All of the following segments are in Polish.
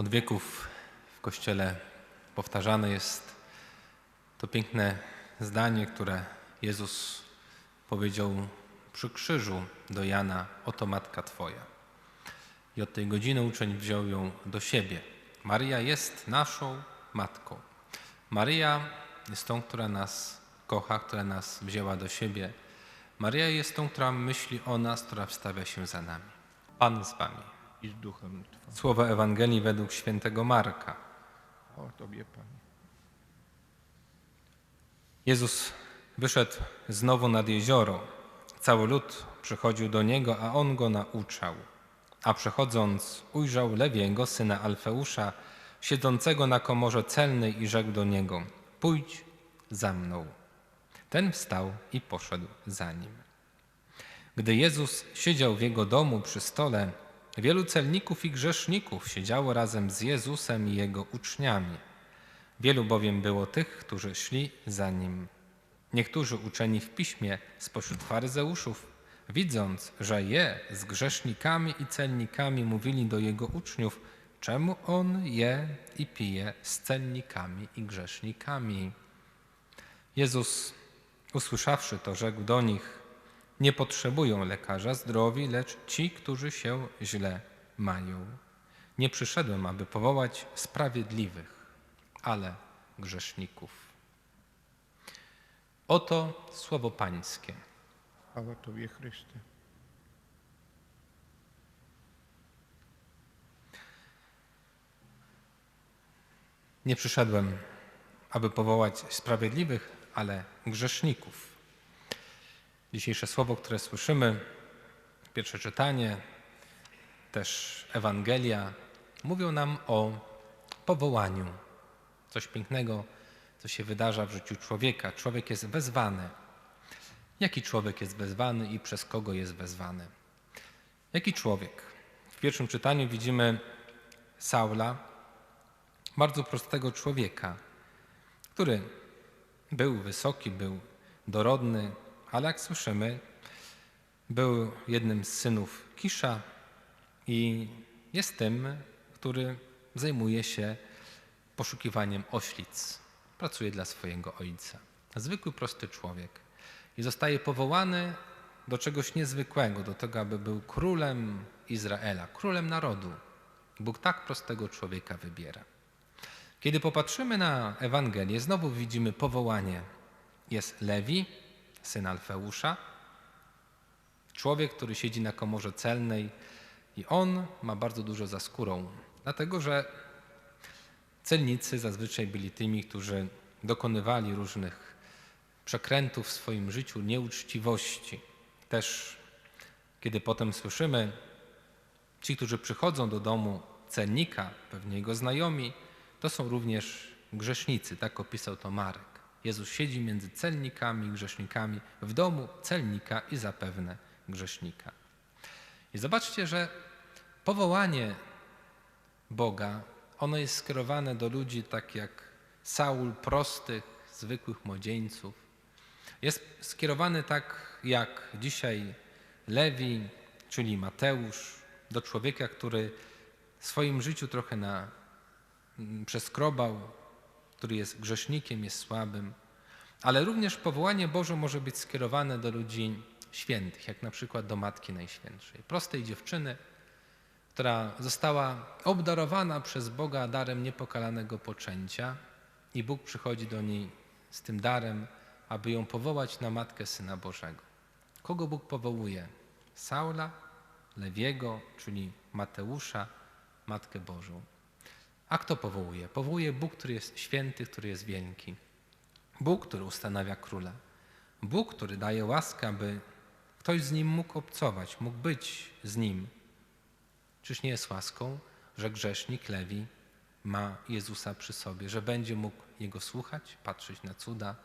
Od wieków w Kościele powtarzane jest to piękne zdanie, które Jezus powiedział przy krzyżu do Jana: Oto matka Twoja. I od tej godziny uczeń wziął ją do siebie. Maria jest naszą matką. Maria jest tą, która nas kocha, która nas wzięła do siebie. Maria jest tą, która myśli o nas, która wstawia się za nami. Pan z Wami. I z duchem Twoim. Słowa Ewangelii według świętego Marka. O Tobie, Panie. Jezus wyszedł znowu nad jezioro. Cały lud przychodził do niego, a on go nauczał. A przechodząc, ujrzał Lewiego, syna Alfeusza, siedzącego na komorze celnej i rzekł do niego: Pójdź za mną. Ten wstał i poszedł za nim. Gdy Jezus siedział w jego domu przy stole, wielu celników i grzeszników siedziało razem z Jezusem i jego uczniami. Wielu bowiem było tych, którzy szli za nim. Niektórzy uczeni w piśmie spośród faryzeuszów, widząc, że je z grzesznikami i celnikami, mówili do jego uczniów, czemu on je i pije z celnikami i grzesznikami. Jezus, usłyszawszy to, rzekł do nich: Nie potrzebują lekarza zdrowi, lecz ci, którzy się źle mają. Nie przyszedłem, aby powołać sprawiedliwych, ale grzeszników. Oto słowo Pańskie. Chwała Tobie, Chryste. Nie przyszedłem, aby powołać sprawiedliwych, ale grzeszników. Dzisiejsze słowo, które słyszymy, pierwsze czytanie, też Ewangelia, mówią nam o powołaniu. Coś pięknego, co się wydarza w życiu człowieka. Człowiek jest wezwany. Jaki człowiek jest wezwany i przez kogo jest wezwany? Jaki człowiek? W pierwszym czytaniu widzimy Saula, bardzo prostego człowieka, który był wysoki, był dorodny, ale jak słyszymy, był jednym z synów Kisza i jest tym, który zajmuje się poszukiwaniem oślic. Pracuje dla swojego ojca. Zwykły, prosty człowiek. I zostaje powołany do czegoś niezwykłego, do tego, aby był królem Izraela, królem narodu. Bóg tak prostego człowieka wybiera. Kiedy popatrzymy na Ewangelię, znowu widzimy powołanie. Jest Lewi, syn Alfeusza, człowiek, który siedzi na komorze celnej i on ma bardzo dużo za skórą, dlatego że celnicy zazwyczaj byli tymi, którzy dokonywali różnych przekrętów w swoim życiu, nieuczciwości. Też kiedy potem słyszymy, ci, którzy przychodzą do domu celnika, pewnie jego znajomi, to są również grzesznicy, tak opisał to Marek. Jezus siedzi między celnikami i grzesznikami w domu celnika i zapewne grzesznika. I zobaczcie, że powołanie Boga, ono jest skierowane do ludzi tak jak Saul, prostych, zwykłych młodzieńców. Jest skierowany tak jak dzisiaj Lewi, czyli Mateusz, do człowieka, który w swoim życiu trochę na, przeskrobał, który jest grzesznikiem, jest słabym. Ale również powołanie Boże może być skierowane do ludzi świętych, jak na przykład do Matki Najświętszej, prostej dziewczyny, która została obdarowana przez Boga darem niepokalanego poczęcia i Bóg przychodzi do niej z tym darem, aby ją powołać na Matkę Syna Bożego. Kogo Bóg powołuje? Saula, Lewiego, czyli Mateusza, Matkę Bożą. A kto powołuje? Powołuje Bóg, który jest święty, który jest wielki. Bóg, który ustanawia króla. Bóg, który daje łaskę, aby ktoś z nim mógł obcować, mógł być z nim. Czyż nie jest łaską, że grzesznik Lewi ma Jezusa przy sobie, że będzie mógł Jego słuchać, patrzeć na cuda?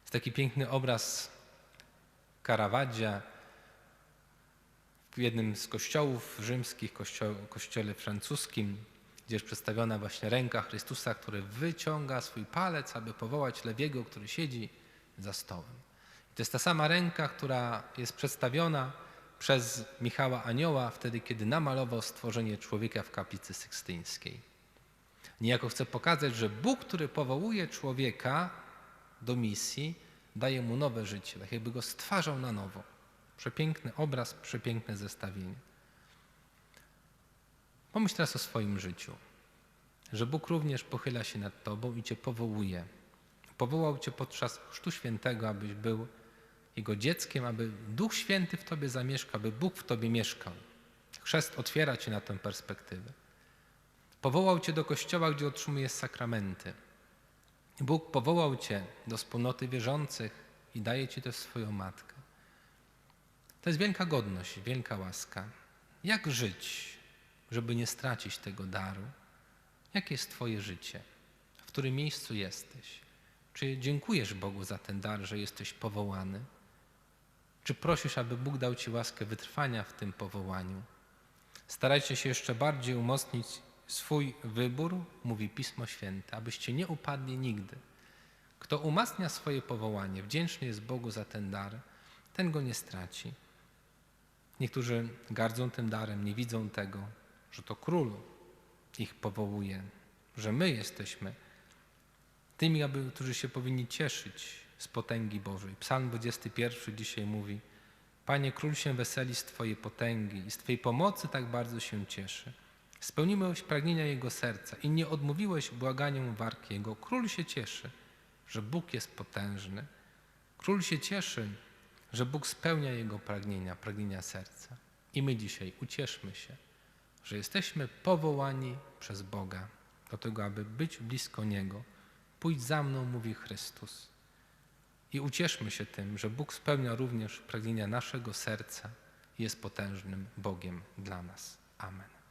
Jest taki piękny obraz Caravaggia w jednym z kościołów rzymskich, kościo kościele francuskim, gdzie jest przedstawiona właśnie ręka Chrystusa, który wyciąga swój palec, aby powołać Lewiego, który siedzi za stołem. I to jest ta sama ręka, która jest przedstawiona przez Michała Anioła, wtedy kiedy namalował stworzenie człowieka w kaplicy sykstyńskiej. Niejako chce pokazać, że Bóg, który powołuje człowieka do misji, daje mu nowe życie, tak jakby go stwarzał na nowo. Przepiękny obraz, przepiękne zestawienie. Pomyśl teraz o swoim życiu, że Bóg również pochyla się nad Tobą i Cię powołuje. Powołał Cię podczas Chrztu Świętego, abyś był Jego dzieckiem, aby Duch Święty w Tobie zamieszkał, aby Bóg w Tobie mieszkał. Chrzest otwiera Cię na tę perspektywę. Powołał Cię do kościoła, gdzie otrzymujesz sakramenty. Bóg powołał Cię do wspólnoty wierzących i daje Ci też swoją matkę. To jest wielka godność, wielka łaska. Jak żyć, żeby nie stracić tego daru? Jakie jest Twoje życie? W którym miejscu jesteś? Czy dziękujesz Bogu za ten dar, że jesteś powołany? Czy prosisz, aby Bóg dał Ci łaskę wytrwania w tym powołaniu? Starajcie się jeszcze bardziej umocnić swój wybór, mówi Pismo Święte, abyście nie upadli nigdy. Kto umacnia swoje powołanie, wdzięczny jest Bogu za ten dar, ten go nie straci. Niektórzy gardzą tym darem, nie widzą tego, że to król ich powołuje, że my jesteśmy tymi, aby, którzy się powinni cieszyć z potęgi Bożej. Psalm 21 dzisiaj mówi: Panie, król się weseli z Twojej potęgi i z Twojej pomocy tak bardzo się cieszy. Spełniłeś pragnienia Jego serca i nie odmówiłeś błaganiom warg Jego. Król się cieszy, że Bóg jest potężny. Król się cieszy, że Bóg spełnia Jego pragnienia, pragnienia serca. I my dzisiaj ucieszmy się, że jesteśmy powołani przez Boga do tego, aby być blisko Niego. Pójdź za mną, mówi Chrystus. I ucieszmy się tym, że Bóg spełnia również pragnienia naszego serca i jest potężnym Bogiem dla nas. Amen.